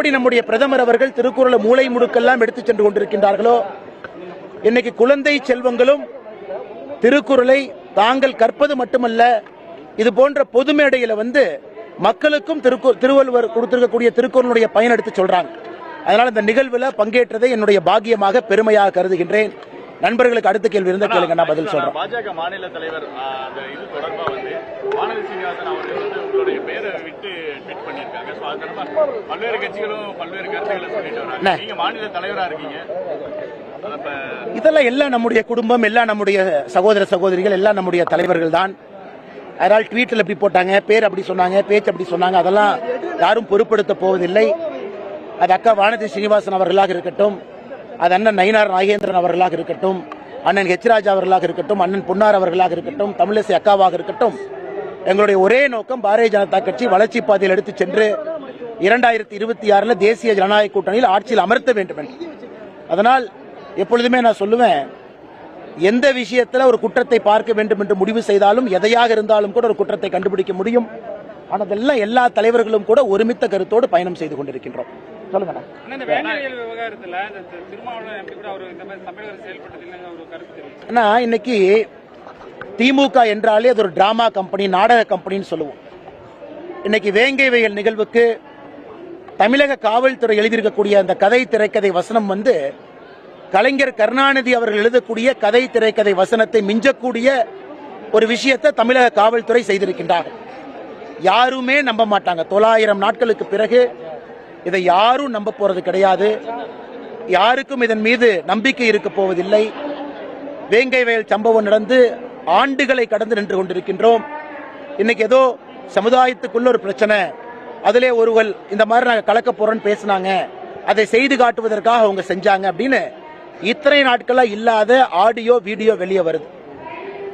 எப்படி நம்முடைய பிரதமர் அவர்கள் திருக்குறளை மூளை முடுக்கெல்லாம் எடுத்து சென்று கொண்டிருக்கின்றார்களோ இன்னைக்கு குழந்தை செல்வங்களும் திருக்குறளை தாங்கள் கற்பது மட்டுமல்ல இது போன்ற பொது மேடையில வந்து மக்களுக்கும் திருக்கு திருவள்ளுவர் கொடுத்திருக்கக்கூடிய திருக்குறளுடைய பயன் எடுத்து சொல்றாங்க. அதனால இந்த நிகழ்வுல பங்கேற்றதை என்னுடைய பாக்கியமாக பெருமையாக கருதுகின்றேன். நண்பர்களுக்கு அடுத்த கேள்வி இருந்தா கேளுங்க நான் பதில் சொல்றேன். பாஜக மாநில தலைவர் ஆ, அந்த இது தொடர்பா வந்து வானதி சீனிவாசன் அவர்கள் வந்து பண்ணியிருக்காங்க. ஸோ அது தொடர்பா பல்வேறு கட்சிகளும் பல்வேறு கருத்துக்களை சொல்லிட்டு அண்ணே. வராங்க நீங்க மாநில தலைவரா இருக்கீங்க. அதை இப்ப இதெல்லாம் எல்லாம் நம்முடைய குடும்பம் எல்லாம் நம்முடைய சகோதர சகோதரிகள் எல்லாம் நம்முடைய தலைவர்கள் தான். அதனால் ட்வீட்டில் இப்படி போட்டாங்க பேர் அப்படி சொன்னாங்க பேச்சு அப்படி சொன்னாங்க அதெல்லாம் யாரும் பொருட்படுத்த போவதில்லை. அது அக்கா வானதி ஸ்ரீனிவாசன் அவர்களாக இருக்கட்டும் அது அண்ணன் நயினார் நாகேந்திரன் அவர்களாக இருக்கட்டும் அண்ணன் ஹெச் ராஜா அவர்களாக இருக்கட்டும் அண்ணன் பொன்னார் அவர்களாக இருக்கட்டும் தமிழிசை அக்காவாக இருக்கட்டும் எங்களுடைய ஒரே நோக்கம் பாரதிய ஜனதா கட்சி வளர்ச்சி பாதையில் எடுத்து சென்று இரண்டாயிரத்தி இருபத்தி ஆறுல தேசிய ஜனநாயக கூட்டணியில் ஆட்சியில் அமர்த்த வேண்டும் என்று. அதனால் எப்பொழுதுமே நான் சொல்லுவேன் எந்த விஷயத்துல ஒரு குற்றத்தை பார்க்க வேண்டும் என்று முடிவு செய்தாலும் எதையாக இருந்தாலும் கூட ஒரு குற்றத்தை கண்டுபிடிக்க முடியும். ஆனால் அதெல்லாம் எல்லா தலைவர்களும் கூட ஒருமித்த கருத்தோடு பயணம் செய்து கொண்டிருக்கின்றோம். சொல்லுங்க இன்னைக்கு திமுக என்றாலே அது ஒரு டிராமா கம்பெனி நாடக கம்பெனின்னு சொல்லுவோம். இன்னைக்கு வேங்கை வயல் நிகழ்வுக்கு தமிழக காவல்துறை எழுதியிருக்கக்கூடிய அந்த கதை திரைக்கதை வசனம் வந்து கலைஞர் கருணாநிதி அவர்கள் எழுதக்கூடிய கதை திரைக்கதை வசனத்தை மிஞ்சக்கூடிய ஒரு விஷயத்தை தமிழக காவல்துறை செய்திருக்கின்றார்கள் யாருமே நம்ப மாட்டாங்க. தொள்ளாயிரம் நாட்களுக்கு பிறகு இதை யாரும் நம்ப போறது கிடையாது. யாருக்கும் இதன் மீது நம்பிக்கை இருக்க போவதில்லை. வேங்கை வயல் சம்பவம் நடந்து ஆண்டுகளை கடந்து நின்று கொண்டிருக்கின்றோம். இன்னைக்கு ஏதோ சமுதாயத்துக்குள்ள ஒரு பிரச்சனை. அதிலே ஒருவர் இந்த மாதிரி நாங்கள் கலக்க போறோம்னு பேசினாங்க. அதை செய்து காட்டுவதற்காக அவங்க செஞ்சாங்க அப்படின்னு இத்தனை நாட்களாக இல்லாத ஆடியோ வீடியோ வெளியே வருது.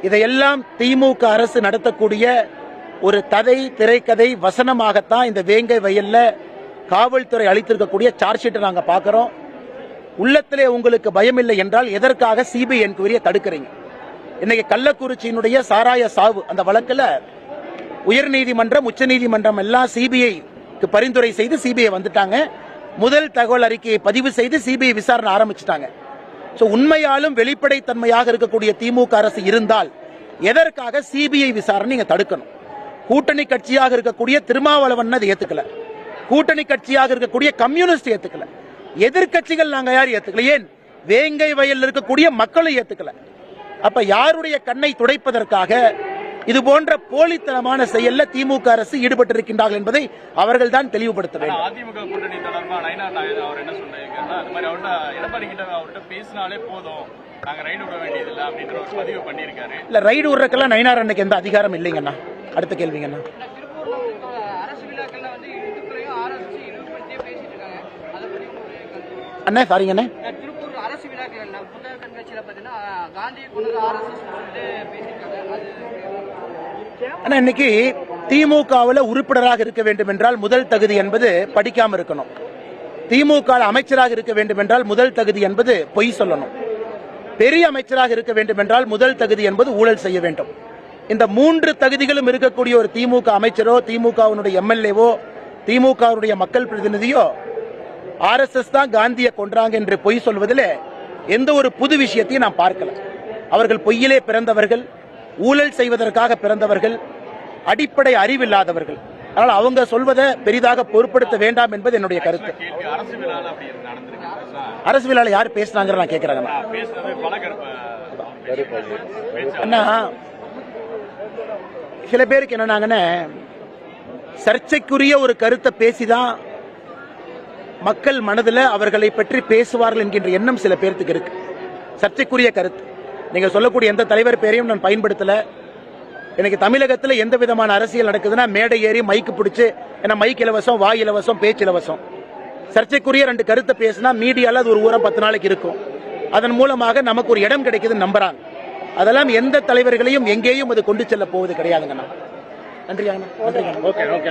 இதையெல்லாம் திமுக அரசு நடத்தக்கூடிய ஒரு கதை திரைக்கதை வசனமாகத்தான் இந்த வேங்கை வயல்ல காவல்துறை அளித்திருக்கக்கூடிய சார்ஜ் ஷீட்டை நாங்கள் பார்க்குறோம். உள்ளத்திலே உங்களுக்கு பயம் இல்லை என்றால் எதற்காக சிபிஐ என்கொயரியை தடுக்கிறீங்க? இன்னைக்கு கள்ளக்குறிச்சியினுடைய சாராய சாவு அந்த வழக்கில் உயர்நீதிமன்றம் உச்சநீதிமன்றம் எல்லாம் சிபிஐக்கு பரிந்துரை செய்து சிபிஐ வந்துட்டாங்க. முதல் தகவல் அறிக்கையை பதிவு செய்து சிபிஐ விசாரணை ஆரம்பிச்சிட்டாங்க. ஸோ உண்மையாலும் வெளிப்படைத்தன்மையாக இருக்கக்கூடிய திமுக அரசு இருந்தால் எதற்காக சிபிஐ விசாரணை நீங்கள் தடுக்கணும்? கூட்டணி கட்சியாக இருக்கக்கூடிய திருமாவளவன் அதை ஏற்றுக்கல கூட்டணி கட்சியாக இருக்கக்கூடிய கம்யூனிஸ்ட் ஏற்றுக்கல எதிர்க்கட்சிகள் நாங்கள் யார் ஏற்றுக்கல ஏன்? வேங்கை வயலில் இருக்கக்கூடிய மக்களும் ஏற்றுக்கல அப்ப யாருடைய கண்ணை துடைப்பதற்காக இது போன்ற போலித்தனமான செயல்ல திமுக அரசு ஈடுபட்டிருக்கின்றார்கள் என்பதை அவர்கள் தான் தெளிவுபடுத்த வேண்டும். அதிமுக கூட்டணி தொடர்பா நயினார் நாயர் அவர் என்ன சொன்னாருன்னா அது மாதிரி அவர்கிட்ட எடப்பாடி கிட்ட அவர்கிட்ட பேசினாலே போதும். நாங்க ரைடு விட வேண்டியதில்லை அப்படின்ற ஒரு பதிவு பண்ணியிருக்காரு. இல்ல ரைடு விடுறதுக்கெல்லாம் நயினார் அன்னைக்கு எந்த அதிகாரம் இல்லைங்கண்ணா அடுத்த கேள்விங்கண்ணா திருப்பூர்ல அரசு புத்தக காந்தியை கொண்டு ஆர்எஸ்எஸ் பேசியிருக்காங்க. அது இன்னைக்கு திமுகவில் உறுப்பினராக இருக்க வேண்டும் என்றால் முதல் தகுதி என்பது படிக்காம இருக்கணும். திமுக அமைச்சராக இருக்க வேண்டும் என்றால் முதல் தகுதி என்பது பொய் சொல்லணும். பெரிய அமைச்சராக இருக்க வேண்டும் என்றால் முதல் தகுதி என்பது ஊழல் செய்ய வேண்டும். இந்த மூன்று தகுதிகளும் இருக்கக்கூடிய ஒரு திமுக அமைச்சரோ திமுகவினுடைய எம்எல்ஏவோ திமுகவினுடைய மக்கள் பிரதிநிதியோ ஆர்எஸ்எஸ் தான் காந்தியை கொன்றாங்க என்று பொய் சொல்வதில் எந்த ஒரு புது விஷயத்தையும் நான் பார்க்கல. அவர்கள் பொய்யிலே பிறந்தவர்கள் ஊழல் செய்வதற்காக பிறந்தவர்கள் அடிப்படை அறிவில்லாதவர்கள். அதனால் அவங்க சொல்வதை பெரிதாக பொருட்படுத்த வேண்டாம் என்பது என்னுடைய கருத்து. அரசு விழாவில் யார் பேசுனாங்க நான் கேட்கறாங்க அண்ணா சில பேருக்கு என்னன்னாங்கன்னு சர்ச்சைக்குரிய ஒரு கருத்தை பேசிதான் மக்கள் மனதில் அவர்களை பற்றி பேசுவார்கள் என்கின்ற எண்ணம் சில பேர்த்துக்கு இருக்கு. சர்ச்சைக்குரிய கருத்து. நீங்கள் சொல்லக்கூடிய எந்த தலைவர் பேரையும் நான் பயன்படுத்தலை. எனக்கு தமிழகத்தில் எந்த விதமான அரசியல் நடக்குதுன்னா மேடை ஏறி மைக்கு பிடிச்சி ஏன்னா மைக் இலவசம் வாய் இலவசம் பேச்சு இலவசம். சர்ச்சைக்குரிய ரெண்டு கருத்தை பேசினா மீடியாவில் அது ஒரு ஊரம் பத்து நாளைக்கு இருக்கும். அதன் மூலமாக நமக்கு ஒரு இடம் கிடைக்குதுன்னு நம்புறாங்க. அதெல்லாம் எந்த தலைவர்களையும் எங்கேயும் அது கொண்டு செல்ல போவது கிடையாதுங்கண்ணா. நன்றியாங்கண்ணா நன்றிங்கண்ணா. Okay okay